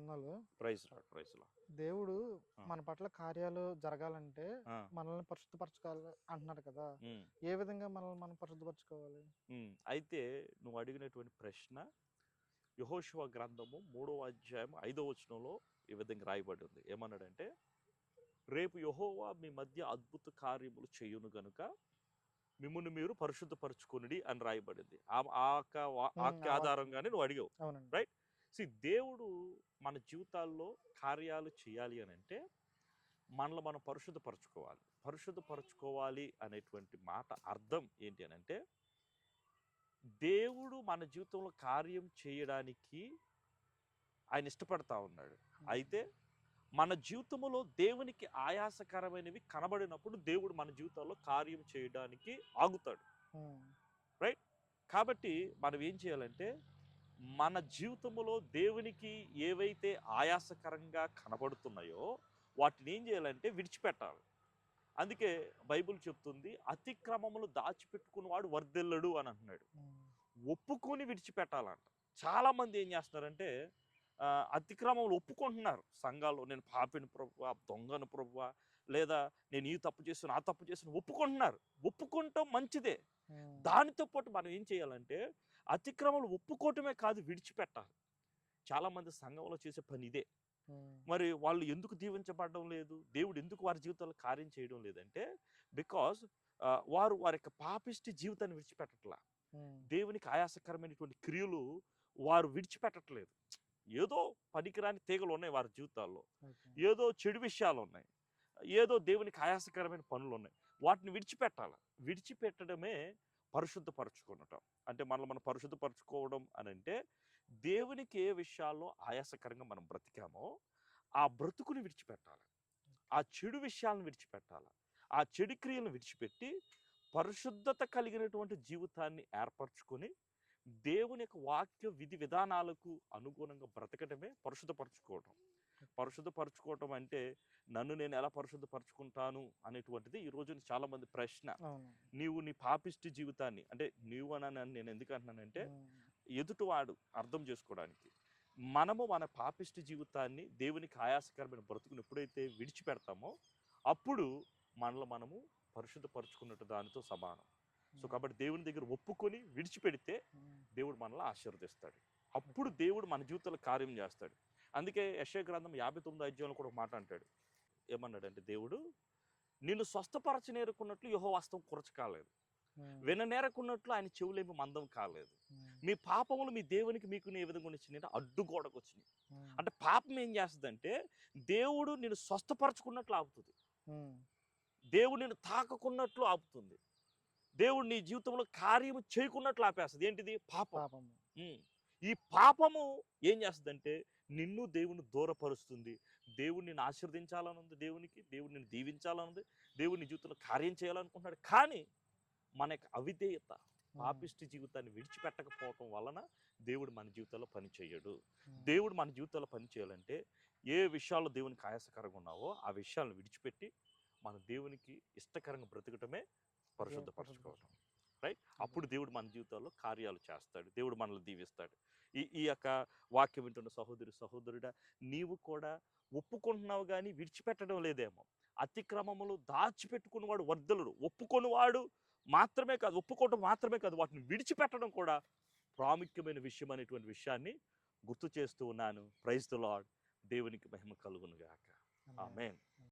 వందనాలు praise lord praise లా దేవుడు. మన పట్ల కార్యాలు జరగాలంటే మనల్ని పరిశుద్ధపరచుకోవాలి అంటున్నాడు కదా. ఏ విధంగా మనల్ని మనం పరిశుద్ధపరచుకోవాలి. అయితే నువ్వు అడిగినటువంటి ప్రశ్న యహోశివ గ్రంథము మూడవ అధ్యాయం ఐదవ వచనంలో ఈ విధంగా రాయబడి ఉంది ఏమన్నాడంటే రేపు యహోవా మీ మధ్య అద్భుత కార్యములు చేయును గనుక మిమ్మల్ని మీరు పరిశుద్ధపరచుకొనిడి అని రాయబడింది. ఆ ఆధారంగానే నువ్వు అడిగావు. Right. సి దేవుడు మన జీవితాల్లో కార్యాలు చేయాలి అని అంటే మనలో మనం పరిశుద్ధపరచుకోవాలి. పరిశుద్ధపరచుకోవాలి అనేటువంటి మాట అర్థం ఏంటి అని అంటే దేవుడు మన జీవితంలో కార్యం చేయడానికి ఆయన ఇష్టపడతా ఉన్నాడు. అయితే మన జీవితంలో దేవునికి ఆయాసకరమైనవి కనబడినప్పుడు దేవుడు మన జీవితాల్లో కార్యం చేయడానికి ఆగుతాడు. ఉమ్, కాబట్టి మనం ఏం చేయాలంటే మన జీవితంలో దేవునికి ఏవైతే ఆయాసకరంగా కనబడుతున్నాయో వాటిని ఏం చేయాలంటే విడిచిపెట్టాలి. అందుకే బైబిల్ చెప్తుంది అతిక్రమములు దాచిపెట్టుకున్నవాడు వర్దెల్లడు అని అంటున్నాడు. ఉమ్, ఒప్పుకొని విడిచిపెట్టాలంట. చాలామంది ఏం చేస్తున్నారంటే అతిక్రమములు ఒప్పుకుంటున్నారు. సంఘాల్లో నేను పాపిని ప్రభు దొంగను ప్రభు లేదా నేను ఈ తప్పు చేస్తున్నా ఆ తప్పు చేస్తున్నా ఒప్పుకుంటున్నారు. ఒప్పుకుంటాం మంచిదే. ఉమ్, దానితో పాటు మనం ఏం చేయాలంటే అతిక్రమలు ఒప్పుకోవటమే కాదు విడిచిపెట్టాలి. చాలామంది సంఘంలో చేసే పని ఇదే. మరి వాళ్ళు ఎందుకు దీవించబడడం లేదు? దేవుడు ఎందుకు వారి జీవితాల్లో కార్యం చేయడం లేదంటే బికాజ్ వారు వారి యొక్క పాపిష్టి జీవితాన్ని విడిచిపెట్టట్లా. దేవునికి ఆయాసకరమైనటువంటి క్రియలు వారు విడిచిపెట్టట్లేదు. ఏదో పనికిరాని తీగలు ఉన్నాయి వారి జీవితాల్లో. ఏదో చెడు విషయాలు ఉన్నాయి. ఏదో దేవునికి ఆయాసకరమైన పనులు ఉన్నాయి. వాటిని విడిచిపెట్టాలి. విడిచిపెట్టడమే పరిశుద్ధపరచుకోవటం అంటే మనల్ని మనం పరిశుద్ధపరచుకోవడం అని అంటే దేవునికి ఏ విషయాల్లో ఆయాసకరంగా మనం బ్రతికామో ఆ బ్రతుకుని విడిచిపెట్టాలి. ఆ చెడు విషయాలను విడిచిపెట్టాలి. ఆ చెడు క్రియలను విడిచిపెట్టి పరిశుద్ధత కలిగినటువంటి జీవితాన్ని ఏర్పరచుకొని దేవుని యొక్క వాక్య విధి విధానాలకు అనుగుణంగా బ్రతకటమే పరిశుద్ధపరచుకోవటం. పరిశుద్ధపరచుకోవటం అంటే నన్ను నేను ఎలా పరిశుద్ధపరచుకుంటాను అనేటువంటిది ఈ రోజున చాలా మంది ప్రశ్న నీవు నీ పాపిష్టి జీవితాన్ని అంటే నీవు అని నేను ఎందుకు అంటున్నానంటే ఎదుటివాడు అర్థం చేసుకోవడానికి. మనము మన పాపిష్టి జీవితాన్ని దేవునికి ఆయాసకరమైన బ్రతుకుని ఎప్పుడైతే విడిచిపెడతామో అప్పుడు మనలో మనము పరిశుద్ధపరచుకున్నట్టు దానితో సమానం. సో కాబట్టి దేవుని దగ్గర ఒప్పుకొని విడిచిపెడితే దేవుడు మనల్ని ఆశీర్వదిస్తాడు. అప్పుడు దేవుడు మన జీవితంలో కార్యం చేస్తాడు. అందుకే యశయ గ్రంథం యాభై తొమ్మిది అధ్యాయంలో కూడా మాట అంటాడు. ఏమన్నాడంటే దేవుడు నిన్ను స్వస్థపరచనేరుకున్నట్లు యహో వాస్తవం కురచకాలేదు ఉమ్, విననేరకున్నట్లు ఆయన చెవులేమి మందం కాలేదు. మీ పాపములు మీ దేవునికి మీకు ఏ విధంగా వచ్చినాయి అడ్డుగోడకు వచ్చినాయి. అంటే పాపం ఏం చేస్తుందంటే దేవుడు నిన్ను స్వస్థపరచుకున్నట్లు ఆపుతుంది. దేవుడు నిన్ను తాకకున్నట్లు ఆపుతుంది. దేవుడు నీ జీవితంలో కార్యము చేయకున్నట్లు ఆపేస్తుంది. ఏంటిది? పాపం. ఈ పాపము ఏం చేస్తుందంటే నిన్ను దేవుని దూరపరుస్తుంది. దేవుడు నిన్ను ఆశీర్వదించాలని ఉంది దేవునికి దేవుడు నిన్ను దీవించాలనుంది దేవుడు నీ జీవితంలో కార్యం చేయాలనుకుంటున్నాడు. కానీ మన యొక్క అవిధేయత పాపిష్టి జీవితాన్ని విడిచిపెట్టకపోవటం వలన దేవుడు మన జీవితంలో పని చేయడు. ఉమ్, దేవుడు మన జీవితంలో పని చేయాలంటే ఏ విషయాల్లో దేవునికి ఆయాసకరంగా ఉన్నావో ఆ విషయాలను విడిచిపెట్టి మన దేవునికి ఇష్టకరంగా బ్రతకటమే పరిశుద్ధపరచుకోవటం. రైట్? అప్పుడు దేవుడు మన జీవితాల్లో కార్యాలు చేస్తాడు. దేవుడు మనల్ని దీవిస్తాడు. ఈ ఈ యొక్క వాక్యం వింటున్న సహోదరి సహోదరుడా నీవు కూడా ఒప్పుకుంటున్నావు కానీ విడిచిపెట్టడం లేదేమో. అతిక్రమములు దాచిపెట్టుకున్నవాడు వర్ధలుడు. ఒప్పుకొనివాడు మాత్రమే కాదు ఒప్పుకోవటం మాత్రమే కాదు వాటిని విడిచిపెట్టడం కూడా ప్రాముఖ్యమైన విషయం అనేటువంటి విషయాన్ని గుర్తు చేస్తూ ఉన్నాను. ప్రైజ్ ద లాడ్ దేవునికి మహిమ కలుగును గాక. ఆమేన్. ఆమెన్.